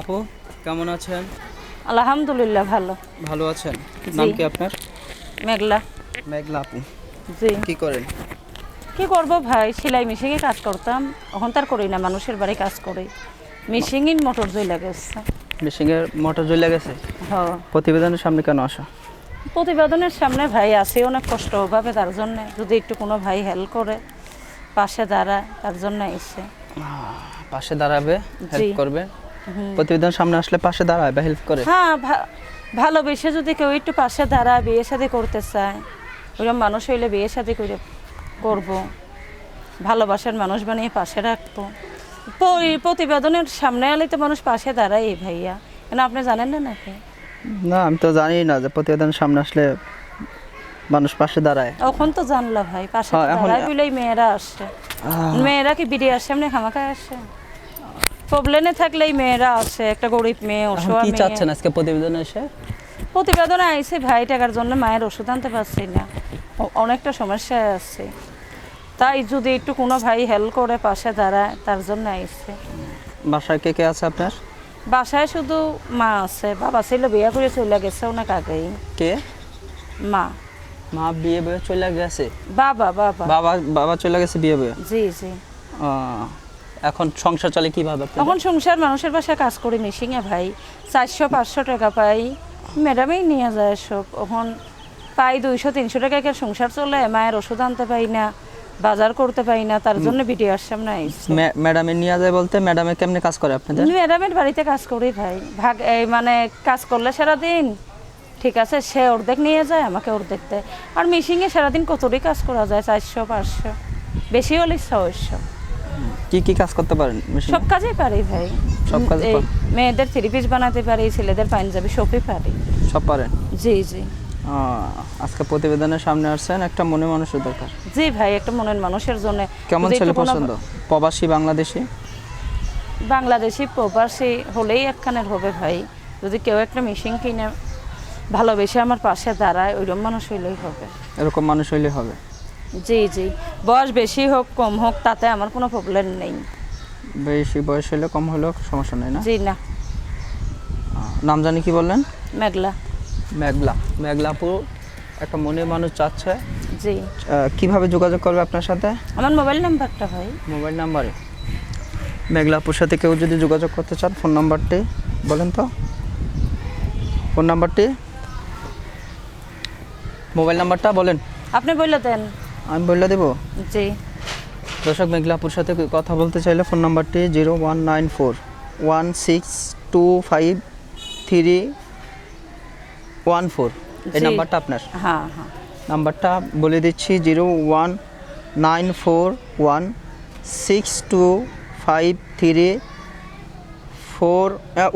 আপু কেমন আছেন? আলহামদুলিল্লাহ ভালো। ভালো আছেন? নাম কি আপনার? মেঘলা। মেঘলা আপু। জি। কি করেন? কি করব ভাই? সেলাই মেশিনে কাজ করতাম। এখন তার করি না মানুষের বাড়ি কাজ করি। মেশিনই মোটর জই লাগেছে মেশিনের মোটর জ্বলে গেছে? হ প্রতিবেদনের সামনে কেন আসা? প্রতিবেদনের সামনে ভাই আছে অনেক কষ্ট হবে তার জন্য। যদি একটু কোনো ভাই হেল্প করে পাশে দাঁড়ায় তার জন্য এসে। পাশে দাঁড়াবে হেল্প করবে। প্রতিবেদন সামনে আসলে পাশে দাঁড়াবে হেল্প করে। হ্যাঁ ভালোবেসে যদি কেউ একটু পাশে দাঁড়ায় বিয়ে শাদি করতে চায় ওইরকম মানুষ হইলে বিয়ে শাদি করে করব। ভালোবাসার মানুষ বানিয়ে পাশে রাখব। প্রতিবেদনের সামনে এলে তো মানুষ পাশে দাঁড়ায় ভাইয়া। কেন আপনি জানেন না নাকি? না আমি তো জানি না যে প্রতিবেদনের সামনে আসলে মানুষ পাশে দাঁড়ায়। এখন তো জানলা ভাই পাশে হ্যাঁ, দাঁড়ায় বলেই মেয়েরা আসে। মেয়েরা কি বিড়ি আসে এমনি খামাখায় আসে? প্রবলেমে থাকলেই মেয়েরা আছে একটা গরিব মেয়ে অসহায় কি চাচ্ছেন আজকে প্রতিবেদনে এসে? প্রতিবেদনে আইসে ভাই টাকার জন্য মায়ের ওষুধ আনতে পারছি না। অনেকটা সমস্যায় আছে। তাই যদি একটু কোনো ভাই হেল্প করে পাশে দাঁড়ায় তার জন্য আইসে বাসায় কে কে আছে আপনার? বাসায় শুধু মা আছে বাবা ছিল বিয়ে করে চলে গেছে অনেক আগেই। কে? মা। মা বিয়ে বয়ে চলে গেছে? বাবা বাবা। বাবা বাবা চলে গেছে বিয়ে বয়ে জি জি। আহ, এখন সংসার চলে কীভাবে? তখন সংসার মানুষের বাসায় কাজ করি মিশিংয়ে ভাই। চারশো পাঁচশো টাকা পাই। ম্যাডামেই নিয়ে যায় সব। এখন পাই দুইশো তিনশো টাকা কে সংসার চলে মায়ের ওষুধ আনতে পাই না বাজার করতে পাই না তার জন্য ভিডিও আসলাম না ম্যা- ম্যাডামে নিয়ে যায় বলতে ম্যাডামে কেমনে কাজ করে আপনাদের? ম্যাডামের বাড়িতে কাজ করি ভাই। ভাগ এই মানে কাজ করলে সারাদিন। ঠিক আছে সে অর্ধেক নিয়ে যায় আমাকে অর্ধেক দেয়। আর মিশিংয়ে সারাদিন কতটি কাজ করা যায় চারশো পাঁচশো। বেশি হলে ছয়শো। কি কি কাজ করতে পারেন সব কাজেই পারি ভাই। সব কাজ মেয়েদের থ্রি পিস বানাতে পারি ছেলেদের পাঞ্জাবি সবই পারি। সব পারেন? জি জি। আজকে প্রতিবেদনের সামনে আসছেন একটা মনে মানুষের দরকার। জি ভাই একটা মনের মানুষের জন্য। কেমন ছেলে পছন্দ? প্রবাসী বাংলাদেশি? বাংলাদেশি প্রবাসী হলেই একখানের হবে ভাই। যদি কেউ একটা মেশিন কিনে ভালোবেসে আমার পাশে দাঁড়ায় ওইরকম মানুষ হইলেই হবে। এরকম মানুষ হইলেই হবে। জি জি। বয়স বেশি হোক কম হোক তাতে আমার কোনো প্রবলেম নেই। বেশি বয়স হলে কম হলেও সমস্যা নেই না? জি না। নাম জানি কি বললেন? মেঘলা। মেঘলা। মেঘলাপুর একটা মনে মানুষ চাচ্ছে। জি। কীভাবে যোগাযোগ করবে আপনার সাথে? আমার মোবাইল নাম্বারটা ভাই মোবাইল নাম্বারে? মেঘলাপুর সাথে কেউ যদি যোগাযোগ করতে চান ফোন নাম্বারটি বলেন তো। ফোন নাম্বারটি? মোবাইল নাম্বারটা বলেন। আপনি বললে দেন। আমি বললে দেবো? জি। দর্শক মেঘলাপুর সাথে কথা বলতে চাইলে ফোন নাম্বারটি zero one nine four one six two five three one four. এই নাম্বারটা আপনার? হ্যাঁ হ্যাঁ। নাম্বারটা বলে দিচ্ছি zero one nine four one six two five three four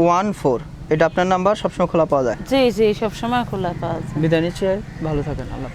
one four. এটা আপনার নাম্বার সবসময় খোলা পাওয়া যায়। জি জি সবসময় খোলা পাওয়া যায়। বিদায় নিচ্ছি ভালো থাকেন আল্লাহ।